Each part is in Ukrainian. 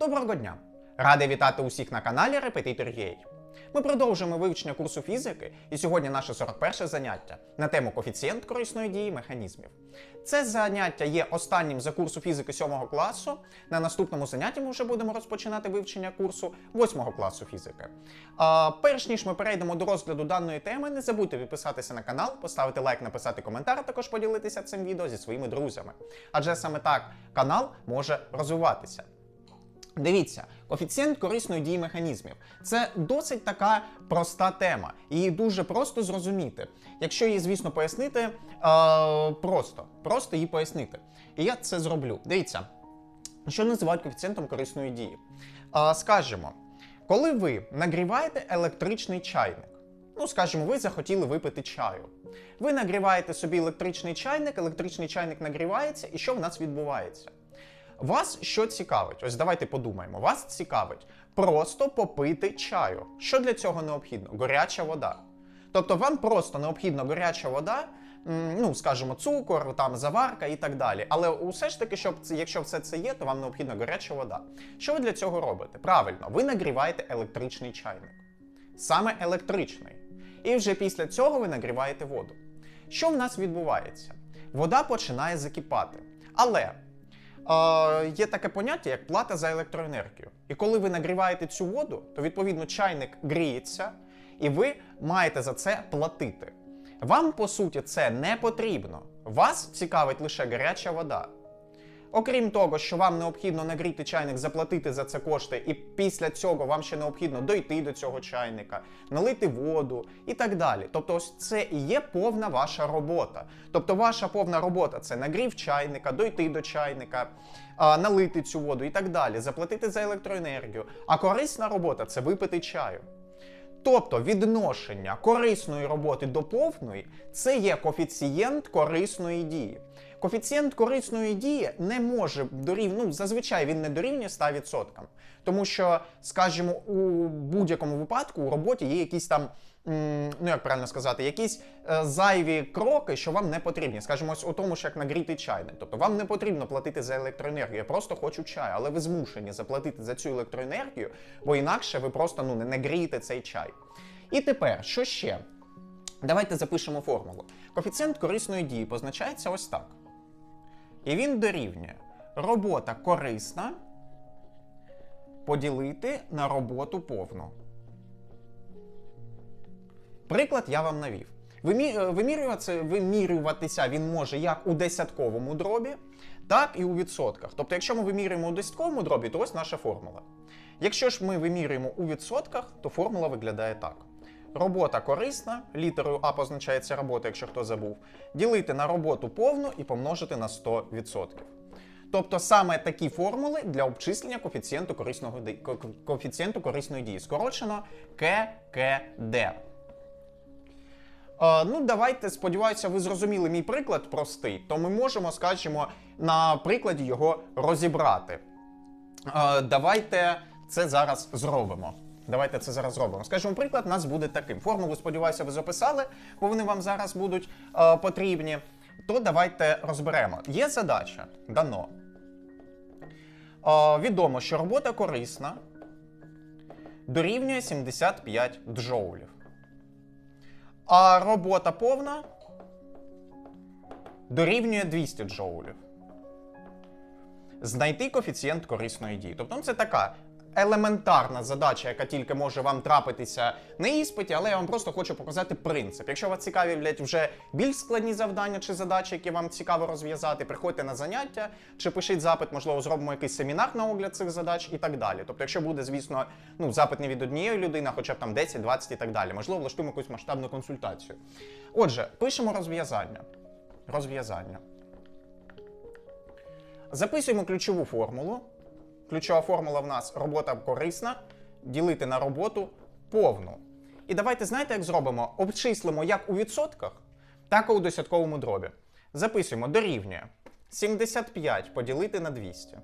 Доброго дня! Радий вітати усіх на каналі Репетитор UA. Ми продовжуємо вивчення курсу фізики, і сьогодні наше 41 заняття на тему коефіцієнт корисної дії механізмів. Це заняття є останнім за курсу фізики 7 класу. На наступному занятті ми вже будемо розпочинати вивчення курсу 8 класу фізики. А, перш ніж ми перейдемо до розгляду даної теми, не забудьте підписатися на канал, поставити лайк, написати коментар, а також поділитися цим відео зі своїми друзями. Адже саме так канал може розвиватися. Дивіться, коефіцієнт корисної дії механізмів. Це досить така проста тема. Її дуже просто зрозуміти. Якщо її, звісно, пояснити, е, просто, просто її пояснити. І я це зроблю. Дивіться, що називають коефіцієнтом корисної дії. Е, скажімо, коли ви нагріваєте електричний чайник, ну, скажімо, ви захотіли випити чаю. Ви нагріваєте собі електричний чайник, електричний чайник нагрівається, і що в нас відбувається? Вас що цікавить? Ось давайте подумаємо. Вас цікавить просто попити чаю. Що для цього необхідно? Горяча вода. Тобто вам просто необхідна горяча вода, ну скажімо, цукор, там заварка і так далі. Але усе ж таки, щоб якщо все це є, то вам необхідна горяча вода. Що ви для цього робите? Правильно, ви нагріваєте електричний чайник. Саме електричний. І вже після цього ви нагріваєте воду. Що в нас відбувається? Вода починає закипати. Але є таке поняття, як плата за електроенергію. І коли ви нагріваєте цю воду, то відповідно чайник гріється, і ви маєте за це платити. Вам, по суті, це не потрібно. Вас цікавить лише гаряча вода. Окрім того, що вам необхідно нагріти чайник, заплатити за це кошти, і після цього вам ще необхідно дойти до цього чайника, налити воду і так далі. Тобто, ось це і є повна ваша робота. Тобто, ваша повна робота це нагрів чайника, дойти до чайника, налити цю воду і так далі, заплатити за електроенергію. А корисна робота це випити чаю. Тобто відношення корисної роботи до повної це є коефіцієнт корисної дії. Коефіцієнт корисної дії не може дорівнювати, ну, зазвичай він не дорівнює 100%. Тому що, скажімо, у будь-якому випадку у роботі є якісь там, ну як правильно сказати, якісь е, зайві кроки, що вам не потрібні. Скажімо, ось у тому, що як нагріти чайник. Тобто вам не потрібно платити за електроенергію, я просто хочу чай, але ви змушені заплатити за цю електроенергію, бо інакше ви просто ну, не нагрієте цей чай. І тепер, що ще? Давайте запишемо формулу. Коефіцієнт корисної дії позначається ось так. І він дорівнює робота корисна поділити на роботу повну. Приклад я вам навів. Е, Вимірюватися, вимірюватися він може як у десятковому дробі, так і у відсотках. Тобто, якщо ми вимірюємо у десятковому дробі, то ось наша формула. Якщо ж ми вимірюємо у відсотках, то формула виглядає так. Робота корисна, літерою А позначається робота, якщо хто забув, ділити на роботу повну і помножити на 100%. Тобто саме такі формули для обчислення коефіцієнту, коефіцієнту корисної дії. Скорочено ККД. Е, ну, давайте, сподіваюся, ви зрозуміли мій приклад простий, то ми можемо, скажімо, на прикладі його розібрати. Е, давайте це зараз зробимо. Давайте це зараз зробимо. Скажімо, приклад у нас буде таким. Формулу, сподіваюся, ви записали, бо вони вам зараз будуть е, потрібні. То давайте розберемо. Є задача, дано. Е, відомо, що робота корисна дорівнює 75 джоулів. А робота повна дорівнює 200 джоулів. Знайти коефіцієнт корисної дії. Тобто ну, це така елементарна задача, яка тільки може вам трапитися на іспиті, але я вам просто хочу показати принцип. Якщо вас цікавлять вже більш складні завдання чи задачі, які вам цікаво розв'язати, приходьте на заняття чи пишіть запит, можливо, зробимо якийсь семінар на огляд цих задач і так далі. Тобто, якщо буде, звісно, ну, запит не від однієї людини, хоча б там 10, 20 і так далі. Можливо, влаштуємо якусь масштабну консультацію. Отже, пишемо розв'язання. Розв'язання. Записуємо ключову формулу. Ключова формула в нас робота корисна, ділити на роботу повну. І давайте знаєте, як зробимо? Обчислимо як у відсотках, так і у десятковому дробі. Записуємо дорівнює 75 поділити на 200.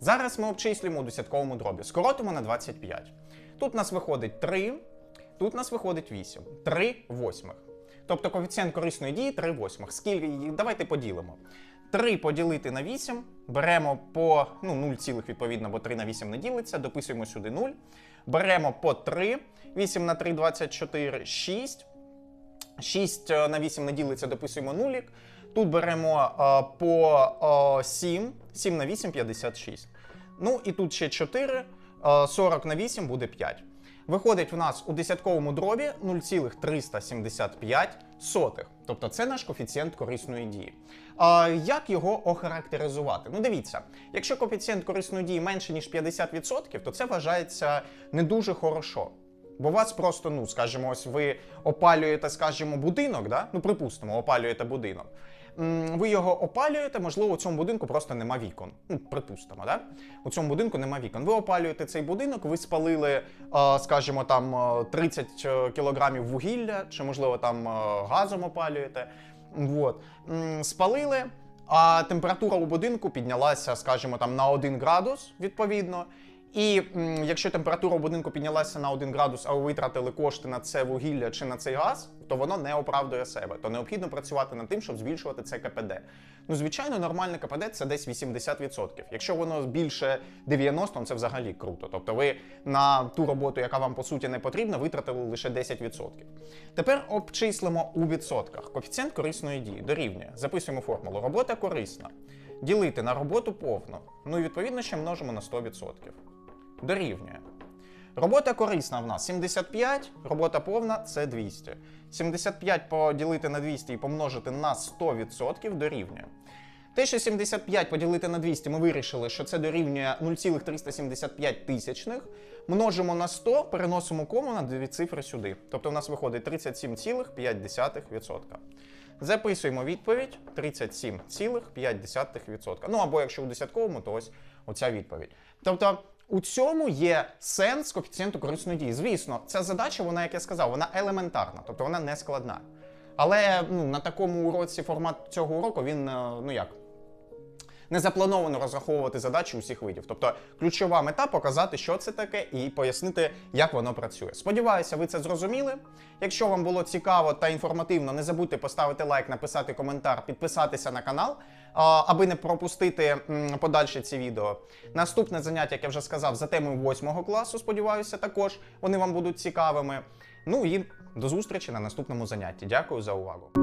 Зараз ми обчислюємо у десятковому дробі. Скоротимо на 25. Тут у нас виходить 3, тут у нас виходить 8. 3 восьмих. Тобто коефіцієнт корисної дії 3 восьмих. Скільки? Давайте поділимо. 3 поділити на 8, беремо по ну, 0, цілих, відповідно, бо 3 на 8 не ділиться, дописуємо сюди 0. Беремо по 3, 8 на 3 24, 6. 6 на 8 не ділиться, дописуємо нулік. Тут беремо е, по е, 7, 7 на 8 56. Ну і тут ще 4, е, 40 на 8 буде 5. Виходить у нас у десятковому дробі 0,375 сотих. Тобто це наш коефіцієнт корисної дії. А як його охарактеризувати? Ну дивіться, якщо коефіцієнт корисної дії менше ніж 50%, то це вважається не дуже хорошо. Бо у вас просто, ну скажімо, ось ви опалюєте, скажімо, будинок, да? ну припустимо, опалюєте будинок. Ви його опалюєте, можливо, у цьому будинку просто нема вікон. Ну, припустимо, да? у цьому будинку нема вікон. Ви опалюєте цей будинок, ви спалили, е, скажімо, там е, 30 кілограмів вугілля, чи можливо там е, газом опалюєте. Вот. М, Спалили, а температура у будинку піднялася, скажімо, там на 1 градус, відповідно. І якщо температура будинку піднялася на 1 градус, а ви витратили кошти на це вугілля чи на цей газ, то воно не оправдує себе. То необхідно працювати над тим, щоб збільшувати це КПД. Ну, звичайно, нормальне КПД це десь 80%. Якщо воно більше 90%, ну, це взагалі круто. Тобто ви на ту роботу, яка вам по суті не потрібна, витратили лише 10%. Тепер обчислимо у відсотках. Коефіцієнт корисної дії дорівнює. Записуємо формулу. Робота корисна. Ділити на роботу повну. Ну і відповідно ще множимо на 100% дорівнює. Робота корисна в нас 75, робота повна це 200. 75 поділити на 200 і помножити на 100% дорівнює. Те, що 75 поділити на 200, ми вирішили, що це дорівнює 0,375 тисячних. Множимо на 100, переносимо кому на дві цифри сюди. Тобто у нас виходить 37,5%. Записуємо відповідь 37,5%. Ну або якщо у десятковому, то ось оця відповідь. Тобто у цьому є сенс коефіцієнту корисної дії. Звісно, ця задача, вона, як я сказав, вона елементарна, тобто вона не складна. Але ну, на такому уроці формат цього уроку він е, ну як. Не заплановано розраховувати задачі усіх видів. Тобто ключова мета показати, що це таке, і пояснити, як воно працює. Сподіваюся, ви це зрозуміли. Якщо вам було цікаво та інформативно, не забудьте поставити лайк, написати коментар, підписатися на канал, аби не пропустити подальші ці відео. Наступне заняття, як я вже сказав, за темою 8 класу. Сподіваюся, також вони вам будуть цікавими. Ну і до зустрічі на наступному занятті. Дякую за увагу.